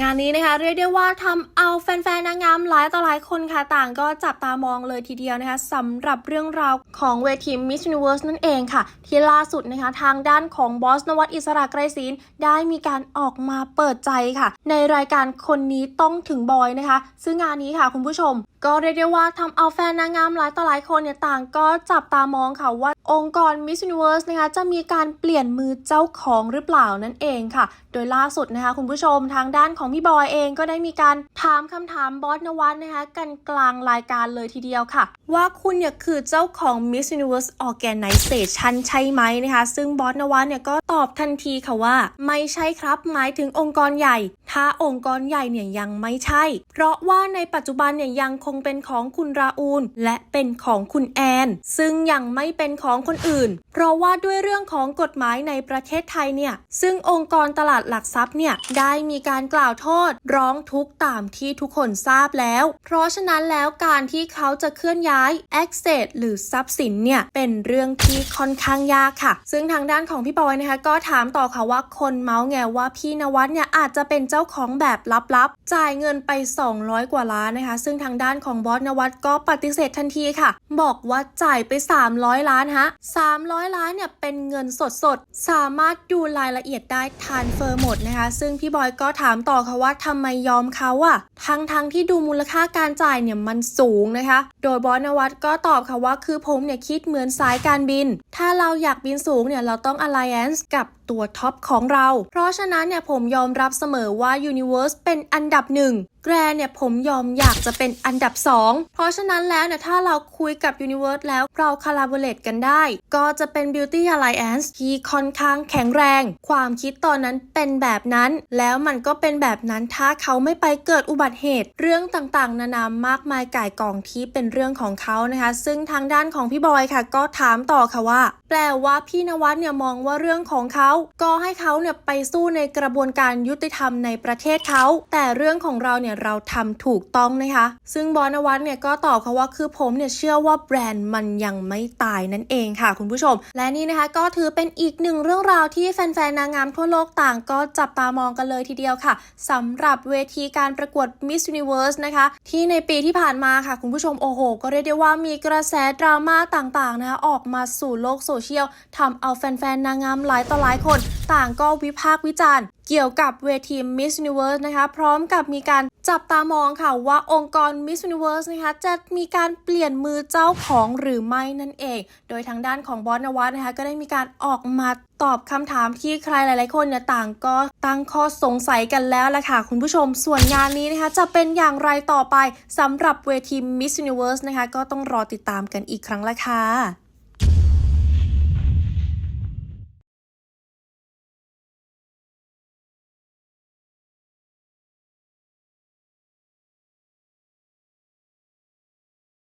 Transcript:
งานนี้นะคะเรียกได้ว่าทำเอาแฟนๆนางงามหลายต่อหลายคนค่ะต่างก็จับตามองเลยทีเดียวนะคะสำหรับเรื่องราวของเวที Miss Universe นั่นเองค่ะ ที่ล่าสุดนะคะทางด้านของบอสนวัตอิสระไกรศีลได้มีการออกมาเปิดใจค่ะ ในรายการคนนี้ต้องถึงบอยนะคะ ซึ่งงานนี้ค่ะคุณผู้ชมก็เรียกได้ว่าทำเอาแฟนนางงามหลายต่อหลายคนเนี่ยต่างก็จับตามองค่ะว่าองค์กร Miss Universe นะคะจะมีการเปลี่ยนมือเจ้าของหรือเปล่านั่นเองค่ะ โดยล่าสุดนะคะคุณผู้ชมทางด้านของพี่บอยเองก็ได้มีการถามคำถามบอสนวัตนะคะกันกลางรายการเลยทีเดียวค่ะ ว่าคุณเนี่ยคือเจ้าของ Miss Universe Organization ใช่ไหมนะคะ ซึ่งบอสนวัตเนี่ยก็ตอบทันทีค่ะว่า ไม่ใช่ครับหมายถึงองค์กรใหญ่ ถ้าองค์กรใหญ่เนี่ยยังไม่ใช่ เพราะว่าในปัจจุบันเนี่ยยังคงเป็นของคุณราอูล และเป็นของคุณแอน ซึ่งยังไม่เป็นของคนอื่น เพราะว่าด้วยเรื่องของกฎหมายในประเทศไทยเนี่ย ซึ่งองค์กรตลาดหลักทรัพย์เนี่ย ได้มีการกล่าวโทษ ร้องทุกข์ตามที่ทุกคนทราบแล้ว เพราะฉะนั้นแล้วการที่เขาจะเคลื่อนย้าย access หรือทรัพย์สินเนี่ย เป็นเรื่องที่ค่อนข้างยากค่ะ ซึ่งทางด้านของพี่บอยนะคะ ก็ถามต่อค่ะว่าคนเมาส์ไงว่าพี่นวัดเนี่ยอาจจะเป็นเจ้าของแบบลับๆ จ่ายเงินไป 200 กว่าล้านนะคะ ซึ่งทางด้านของบอสนวัดก็ปฏิเสธทันทีค่ะ บอกว่าจ่ายไป 300 ล้านฮะ 300 ล้านเนี่ยเป็นเงินสดๆสามารถดูรายละเอียดได้ทานเฟอร์หมดนะคะ ซึ่งพี่บอยก็ถามต่อค่ะว่าทำไมยอมเขาอะทั้งทั้งที่ดูมูลค่าการจ่ายเนี่ยมันสูงนะคะ โดยบอสนวัดก็ตอบค่ะว่าคือผมเนี่ยคิดเหมือนสายการบิน ถ้าเราอยากบินสูงเนี่ยเราต้อง alliance กับ ตัวท็อปของเรา เพราะฉะนั้นเนี่ยผมยอมรับเสมอว่า Universe เป็นอันดับหนึ่งแกรนเนี่ยผมยอมอยากจะเป็นอันดับ 2 เพราะฉะนั้นแล้วเนี่ยถ้าเราคุยกับ Universe แล้วเราคาราบเลตกันได้ ก็จะเป็น Beauty Alliance ที่ค่อนข้างแข็งแรง ความคิดตอนนั้นเป็นแบบนั้น แล้วมันก็เป็นแบบนั้นถ้าเขาไม่ไปเกิดอุบัติเหตุ เรื่องต่างๆ นานามากมายก่ายกองที่เป็นเรื่องของเขานะคะ ซึ่งทางด้านของพี่บอยค่ะ ก็ถามต่อค่ะว่า แปลว่าพี่นวัดเนี่ยมองว่าเรื่องของเขาก็ให้เขาเนี่ยไปสู้ในกระบวนการยุติธรรมในประเทศเขา แต่เรื่องของเราเนี่ยเราทำถูกต้องนะคะ ซึ่งบอนวัดเนี่ยก็ตอบเขาว่าคือผมเนี่ยเชื่อว่าแบรนด์มันยังไม่ตายนั่นเองค่ะคุณผู้ชม และนี่นะคะก็ถือเป็นอีกหนึ่งเรื่องราวที่แฟนๆนางงามทั่วโลกต่างก็จับตามองกันเลยทีเดียวค่ะสำหรับเวทีการประกวด Miss Universe นะคะ ที่ในปีที่ผ่านมาค่ะ คุณผู้ชมโอ้โห ก็เรียกได้ว่ามีกระแสดราม่าต่างๆนะคะออกมาสู่โลกโซเชียลทำเอาแฟนๆนางงามหลายต่อหลายคน ต่างก็วิพากษ์วิจารณ์ เกี่ยวกับเวที Miss Universe นะคะ พร้อมกับมีการจับตามองค่ะว่าองค์กร Miss Universe นะคะจะมีการเปลี่ยนมือเจ้าของหรือไม่นั่นเอง โดยทางด้านของบอสนวัตนะคะก็ได้มีการออกมาตอบคำถามที่ใครหลาย ๆ คนเนี่ยต่างก็ตั้งข้อสงสัยกันแล้วล่ะค่ะ คุณผู้ชมส่วนงานนี้นะคะ จะเป็นอย่างไรต่อไปสำหรับเวที Miss Universe นะคะ ก็ต้องรอติดตามกันอีกครั้งละค่ะ